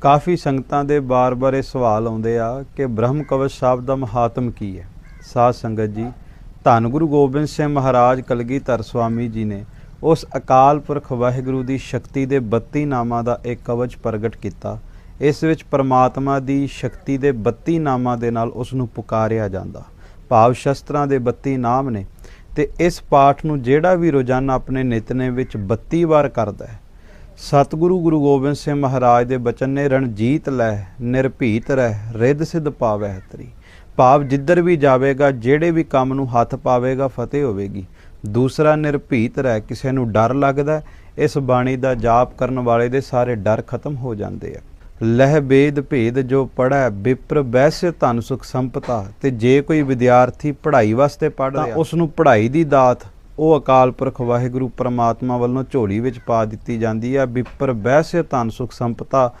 ਕਾਫੀ ਸੰਗਤਾਂ ਦੇ ਬਾਰ-ਬਾਰ ਇਹ ਸਵਾਲ ਆਉਂਦੇ ਆ ਕਿ ਬ੍ਰਹਮ ਕਵਚ ਸਾਹਿਬ ਦਾ ਮਹਾਤਮ ਕੀ ਹੈ? ਸਾਧ ਸੰਗਤ ਜੀ, ਧੰਨ ਗੁਰੂ ਗੋਬਿੰਦ ਸਿੰਘ ਮਹਾਰਾਜ ਕਲਗੀਧਰ ਸਵਾਮੀ ਜੀ ਨੇ ਉਸ ਅਕਾਲ ਪੁਰਖ ਵਾਹਿਗੁਰੂ ਦੀ ਸ਼ਕਤੀ ਦੇ 32 ਨਾਮਾਂ ਦਾ ਇੱਕ ਕਵਚ ਪ੍ਰਗਟ ਕੀਤਾ। ਇਸ ਵਿੱਚ ਪਰਮਾਤਮਾ ਦੀ ਸ਼ਕਤੀ ਦੇ 32 ਨਾਮਾਂ ਦੇ ਨਾਲ ਉਸ ਨੂੰ ਪੁਕਾਰਿਆ ਜਾਂਦਾ। ਭਾਵ ਸ਼ਸਤਰਾਂ ਦੇ 32 ਨਾਮ ਨੇ ਤੇ ਇਸ ਪਾਠ ਨੂੰ ਜਿਹੜਾ ਵੀ ਰੋਜ਼ਾਨਾ ਆਪਣੇ ਨਿਤਨੇ ਵਿੱਚ 32 ਵਾਰ ਕਰਦਾ ਹੈ ਸਤਿਗੁਰੂ ਗੁਰੂ ਗੋਬਿੰਦ ਸਿੰਘ ਮਹਾਰਾਜ ਦੇ ਬਚਨ ਨੇ ਰਣਜੀਤ ਲੈ ਨਿਰਭੀਤ ਰਹਿ ਰਿੱਧ ਸਿਧ ਪਾਵੈ ਤਰੀ ਭਾਵ ਜਿੱਧਰ ਵੀ ਜਾਵੇਗਾ ਜਿਹੜੇ ਵੀ ਕੰਮ ਨੂੰ ਹੱਥ ਪਾਵੇਗਾ ਫਤਿਹ ਹੋਵੇਗੀ। ਦੂਸਰਾ ਨਿਰਭੀਤ ਰਹਿ ਕਿਸੇ ਨੂੰ ਡਰ ਲੱਗਦਾ ਇਸ ਬਾਣੀ ਦਾ ਜਾਪ ਕਰਨ ਵਾਲੇ ਦੇ ਸਾਰੇ ਡਰ ਖਤਮ ਹੋ ਜਾਂਦੇ ਆ। ਲਹਿ ਬੇਦ ਭੇਦ ਜੋ ਪੜੈ ਵਿਪਰ ਬੈਸਯ ਧਨ ਸੁਖ ਸੰਪਤਾ ਤੇ ਜੇ ਕੋਈ ਵਿਦਿਆਰਥੀ ਪੜ੍ਹਾਈ ਵਾਸਤੇ ਪੜ੍ਹ ਰਿਹਾ। ਉਸ ਨੂੰ ਪੜ੍ਹਾਈ ਦੀ ਦਾਤ ਉਹ ਅਕਾਲ ਪੁਰਖ ਵਾਹਿਗੁਰੂ ਪ੍ਰਮਾਤਮਾ ਵੱਲੋਂ ਝੋਲੀ ਵਿੱਚ ਪਾ ਦਿੱਤੀ ਜਾਂਦੀ ਹੈ। ਵਿਪਰ ਬੈਸਯ ਧਨ ਸੁਖ ਸੰਪਤਾ।